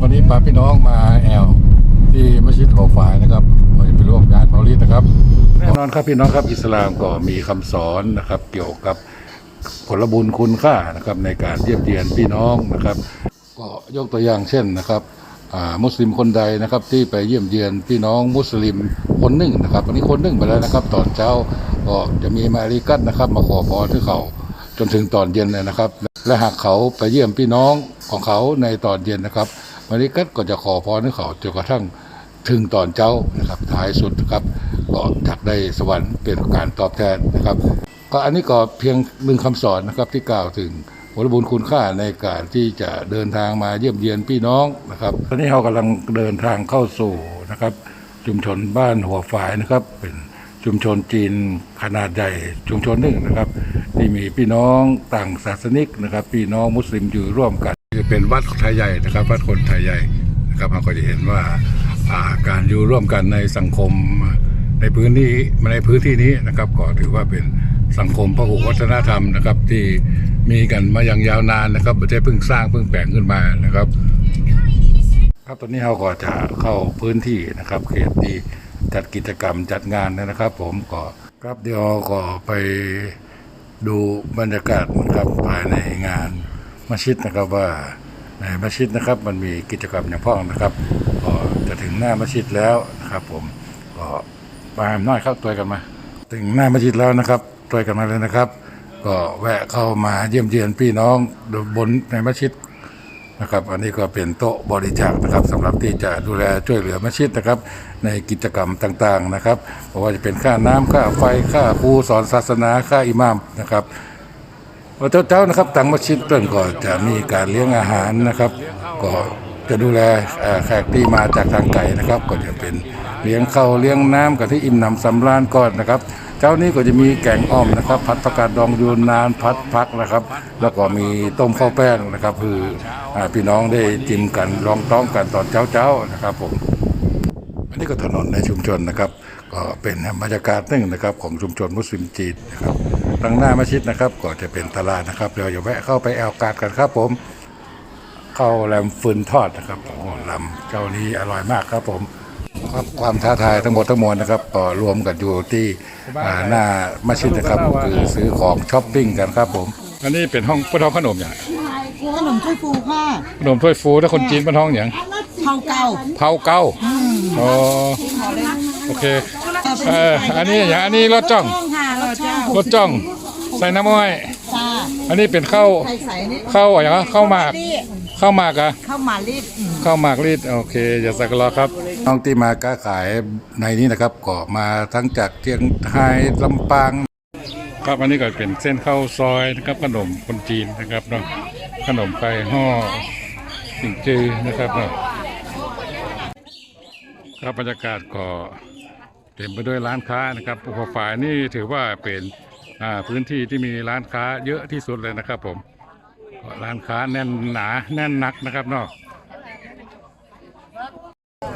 วันนี้พาพี่น้องมาแอลที่มัสยิดหัวฝายนะครับเราจะไปร่วมงานเมาลีนะครับแน่นอนครับพี่น้องครับอิสลามก็มีคำสอนนะครับ เกี่ยวกับผลบุญคุณค่านะครับในการเยี่ยมเยียนพี่น้องนะครับ ก็ยกตัวอย่างเช่นนะครับอ่ามุสลิมคนใดนะครับที่ไปเยี่ยมเยียนพี่น้องมุสลิมคนหนึ่งนะครับวันนี้คนหนึ่งไปแล้วนะครับ ตอนเช้าก็จะมีมาริกัตนะครับ มาขอพรที่เขาจนถึงตอนเย็นเลยนะครับ และหากเขาไปเยี่ยมพี่น้องของเขาในตอนเย็นนะครับ มาริกัตก็จะขอพรให้เขาจนกระทั่งถึงตอนเช้านะครับท้ายสุดครับก็จักได้สวรรค์เป็นการตอบแทนนะครับ ก็อันนี้ก็เพียงหนึ่งคำสอนนะครับที่กล่าวถึงผลบุญคุณค่าในการที่จะเดินทางมาเยี่ยมเยียนพี่น้องนะครับตอนนี้เรากำลังเดินทางเข้าสู่นะครับ ชุมชนบ้านหัวฝายนะครับ เป็นชุมชนจีนขนาดใหญ่ชุมชนหนึ่งนะครับ ที่มีพี่น้องต่างศาสนิกนะครับ พี่น้องมุสลิมอยู่ร่วมกัน เป็นวัดไทยใหญ่นะครับ วัดคนไทยใหญ่นะครับเราก็จะเห็นว่าอ่าการอยู่ร่วมกันในสังคมในพื้นที่ในพื้นที่นี้นะครับก็ถือว่าเป็นสังคมพหุวัฒนธรรมนะครับ ที่มีกันมาอย่างยาวนานนะครับไม่ใช่เพิ่งสร้างเพิ่งแปลงขึ้นมานะครับ ครับตอนนี้เราก็จะเข้าพื้นที่นะครับเขตที่จัดกิจกรรมจัดงานนะครับ ผมก็ครับเดี๋ยวก็ไปดูบรรยากาศนะครับภายในงาน มัสยิดนะครับว่าในมัสยิดนะครับ มันมีกิจกรรมอย่างพ้องนะครับก็จะถึงหน้ามัสยิดแล้วนะครับ ผมก็มาน้อยเข้าตัวกันมา ถึงหน้ามัสยิดแล้วนะครับตัวกันมาเลยนะครับ ก็แวะเข้ามาเยี่ยมเยียนพี่น้องบนในมัสยิดนะครับอันนี้ก็เป็นโต๊ะบริจาคนะครับสำหรับที่จะดูแลช่วยเหลือมัสยิดนะครับ ในกิจกรรมต่างๆนะครับเพราะว่าจะเป็นค่าน้ำค่าไฟค่าครูสอนศาสนาค่าอิหมามนะครับ ว่าเจ้าๆนะครับทางมัสยิดเพิ่นก็จะมีการเลี้ยงอาหารนะครับ ก็จะดูแลแขกที่มาจากทางไกลนะครับ ก็จะเป็นเลี้ยงข้าวเลี้ยงน้ำกับที่อิ่มหนำสำราญก่อนนะครับ เจ้านี้ก็จะมีแกงอ้อมนะครับ ผัดผักกาดดองยูนนานพัดพักนะครับ แล้วก็มีต้มข้าวแป้งนะครับ คืออพี่น้องได้จิ้มกันลองต้องกันตอนเช้าๆนะครับผมอันนี้ก็ถนนในชุมชนนะครับ ก็เป็นบรรยากาศหนึ่งนะครับของชุมชนมุสลิมจีนนะครับ ทางหน้ามัสยิดนะครับ ก็จะเป็นตลาดนะครับเดี๋ยวอย่าแวะเข้าไปแอลกาดกันครับผมข้าวแรมฟืนทอดนะครับโอ้โหลำเจ้านี้อร่อยมากครับผมครับความท้าทายทั้งหมดทั้งมวลนะครับก็รวมกันอยู่ที่อ่าหน้ามัสยิดนะครับคือซื้อของช้อปปิ้งกันครับผมอันนี้เป็นห้องเป็นห้องขนมอย่างขนมถ้วยฟูค่ะขนมถ้วยฟูถ้าคนจีนเป็นห้องอย่างเท่าเก่าเผาเก้าอ๋อโอเคเอออันนี้อย่างอันนี้รสจ้องต้องค่ะ รสช่องรสจ้องใส่น้ำอ้อยจ้าอันนี้เป็นข้าวใส่ใส่นี่ข้าวอะไรนะข้าวหมากข้าวหมากอะข้าวหมาลิดอืมข้าวหมากรีดโอเคอย่าสักรอครับน้องที่มาค้าขายในนี้นะครับก็มาทั้งจากเชียงรายลำปาง ครับอันนี้ก็เป็นเส้นข้าวซอยนะครับขนมคนจีนนะครับเนาะขนมไก่ห่อสิงจือนะครับเนาะครับบรรยากาศก็ เต็มไปด้วยร้านค้านะครับภูเขาฝ่ายนี่ถือว่าเป็นพื้นที่ที่มีร้านค้าเยอะที่สุดเลยนะครับผมร้านค้าแน่นหนาแน่นหนักนะครับเนาะ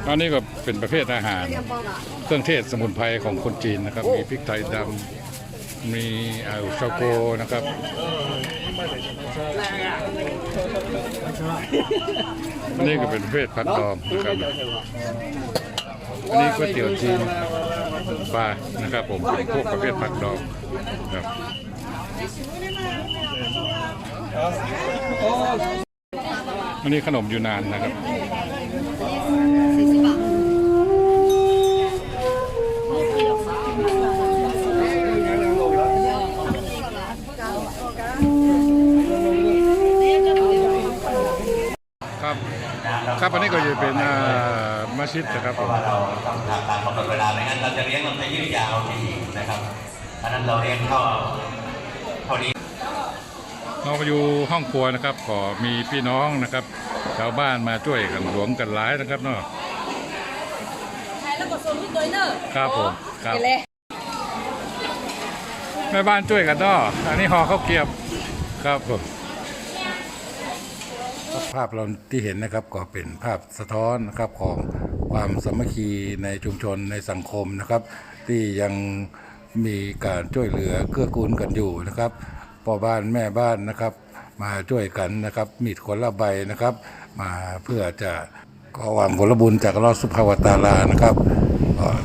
อันนี้ก็เป็นประเภทอาหาร เครื่องเทศสมุนไพรของคนจีนนะครับ มีพริกไทยดำมีอาชาโกนะครับนนี้ก็เป็นประเภทผัดดองนะครับ อันนี้ก๋วยเตี๋ยวจีนปลานะครับผมเป็นพวกประเภทผักดองครับอันนี้ขนมยูนานนะครับามัสยิดนะครับผมเราต้องทำตามกำหนดเวลาไม่งั้นเราจะเลี้ยงมันจะยืดยาวไปอีกนะครับเพราะฉะนั้นเราเลี้ยงเข้าพอดีเรามาอยู่ห้องครัวนะครับก็มีพี่น้องนะครับชาวบ้านมาช่วยกันหลวงกันหลายนะครับเนาะแล้วก็ส่งที่ตัวเนอร์ครับผมครับเลยแม่บ้านช่วยกันเนาะอันนี้ห่อข้าวเกรียบครับผมภาพเราที่เห็นนะครับก็เป็นภาพสะท้อนนะครับของ ความสามัคคีในชุมชนในสังคมนะครับ ที่ยังมีการช่วยเหลือเกื้อกูลกันอยู่นะครับพ่อบ้านแม่บ้านนะครับ มาช่วยกันนะครับ มีดคนละใบนะครับ มาเพื่อจะขอหวังผลบุญจากอัลอฮฺสุภาวตาลานะครับ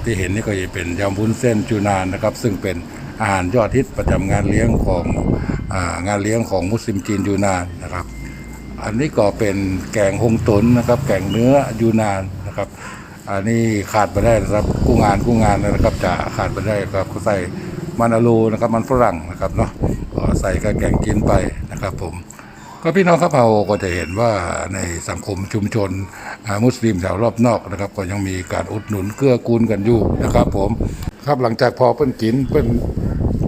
ที่เห็นนี่ก็จะเป็นยำวุ้นเส้นจูนานนะครับ ซึ่งเป็นอาหารยอดฮิตประจำงานเลี้ยงของงานเลี้ยงของมุสลิมจีนยูนานนะครับ อันนี้ก็เป็นแกงฮงตุนนะครับ แกงเนื้อยูนานนะครับ อันนี้ขาดไปได้นะครับกู้งานกู้งานนะครับจะขาดไปได้ครับเขาใส่มันอลูนะครับมันฝรั่งนะครับเนาะก็ใส่กับแกงจีนไปนะครับ ผม ก็พี่น้องครับเราก็จะเห็นว่าในสังคมชุมชนมุสลิมแถวรอบนอกนะครับ ก็ยังมีการอุดหนุนเกื้อกูลกันอยู่นะครับ ผมครับหลังจากพอเปิ้นกินเปิ้น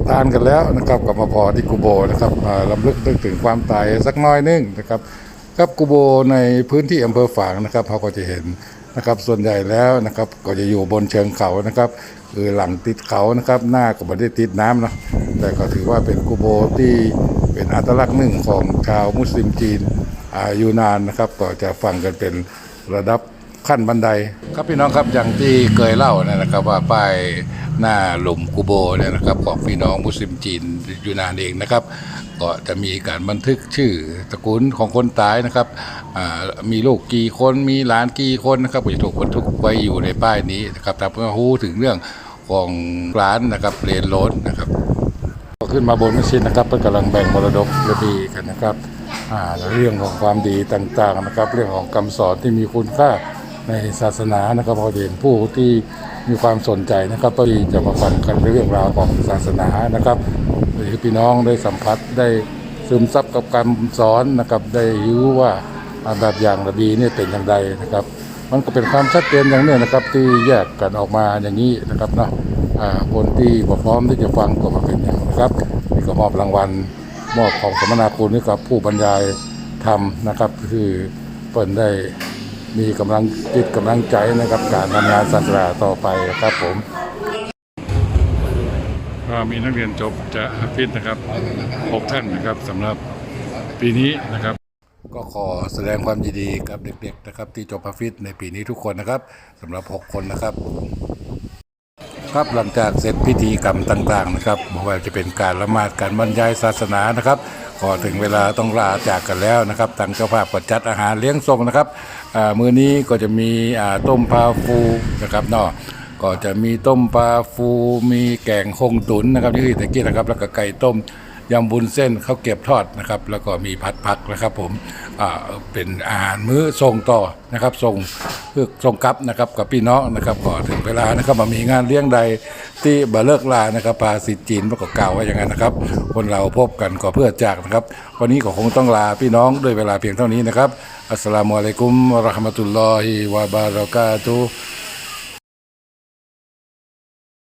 ทานกันแล้วนะครับกลับมาพอที่กูโบนะครับอ่าลำลึกนึกถึงความตายสักน้อยนึงนะครับ ครับกูโบในพื้นที่อำเภอฝางนะครับเราก็จะเห็น นะครับ ส่วนใหญ่แล้วนะครับ ก็จะอยู่บนเชิงเขานะครับ คือหลังติดเขานะครับ หน้าก็ไม่ได้ติดน้ำนะแต่ก็ถือว่าเป็นกูโบที่เป็นอัตลักษณ์หนึ่งของชาวมุสลิมจีนอายูนานนะครับ ก็จะฟังกันเป็นระดับขั้นบันไดครับพี่น้องครับอย่างที่เคยเล่านะครับว่าป้ายหน้าหลุมกูโบเนี่ยนะครับ ของพี่น้องมุสลิมจีนยูนานเองนะครับ ก็จะมีการบันทึกชื่อตระกูลของคนตายนะครับมีลูกกี่คนมีหลานกี่คนนะครับก็จะถูกบันทึกไว้อยู่ในป้ายนี้นะครับแต่เพื่อรู้ถึงเรื่องของร้านนะครับเรนรดนะครับก็ขึ้นมาบนมัสยิดนะครับเพื่อกำลังแบ่งมรดกระดีกันนะครับเรื่องของความดีต่างๆนะครับ เรื่องของคำสอนที่มีคุณค่าในศาสนานะครับพอเห็นผู้ที่มีความสนใจนะครับก็จะมาฟังกันเรื่องราวของศาสนานะครับ หรือพี่น้องได้สัมผัสได้ซึมซับกับการสอนนะครับได้รู้ว่าแบบอย่างระดีเนี่ยเป็นอย่างไรนะครับ มันก็เป็นความชัดเจนอย่างนึงนะครับ ที่แยกกันออกมาอย่างนี้นะครับเนาะอ่าคนที่พร้อมที่จะฟังก็มาเป็นอย่างนะครับนี่ก็มอบรางวัลมอบของสมนาคุณให้กับผู้บรรยายธรรมนะครับ คือเปิดได้มีกำลังจิตกำลังใจนะครับ การทำงานศาสนาต่อไปครับผม ก็มีนักเรียนจบจะฟิตนะครับหกท่านนะครับสำหรับปีนี้นะครับ ก็ขอแสดงความยินดีกับเด็กๆนะครับ ที่จบพาฟิตในปีนี้ทุกคนนะครับสำหรับ 6 คนนะครับ ครับหลังจากเสร็จพิธีกรรมต่างๆนะครับไม่ว่าจะเป็นการละหมาดการบรรยายศาสนานะครับก็ถึงเวลาต้องลาจากกันแล้วนะครับทางเจ้าภาพก็จัดอาหารเลี้ยงส่งนะครับมื้อนี้ก็จะมีต้มปลาฟูนะครับเนาะ ก็จะมีต้มปลาฟูมีแกงคงตุ๋นนะครับที่ตะกี้นะครับ แล้วก็ไก่ต้มยำบุญเส้นข้าวเกรียบทอดนะครับ แล้วก็มีผัดผักนะครับ ผมอ่าเป็นอาหารมื้อส่งต่อนะครับส่งเพื่อส่งกลับนะครับกับพี่น้องนะครับก่อถึงเวลานะครับมามีงานเลี้ยงใดที่บะเลิกลานะครับภาษิตจีนประกอบกล่าวไว้อย่างนั้นนะครับ คนเราพบกันก็เพื่อจากนะครับ วันนี้ก็คงต้องลาพี่น้องด้วยเวลาเพียงเท่านี้นะครับอัสสลามุอะลัยกุมวะราะห์มะตุลลอฮิวะบารากาตุ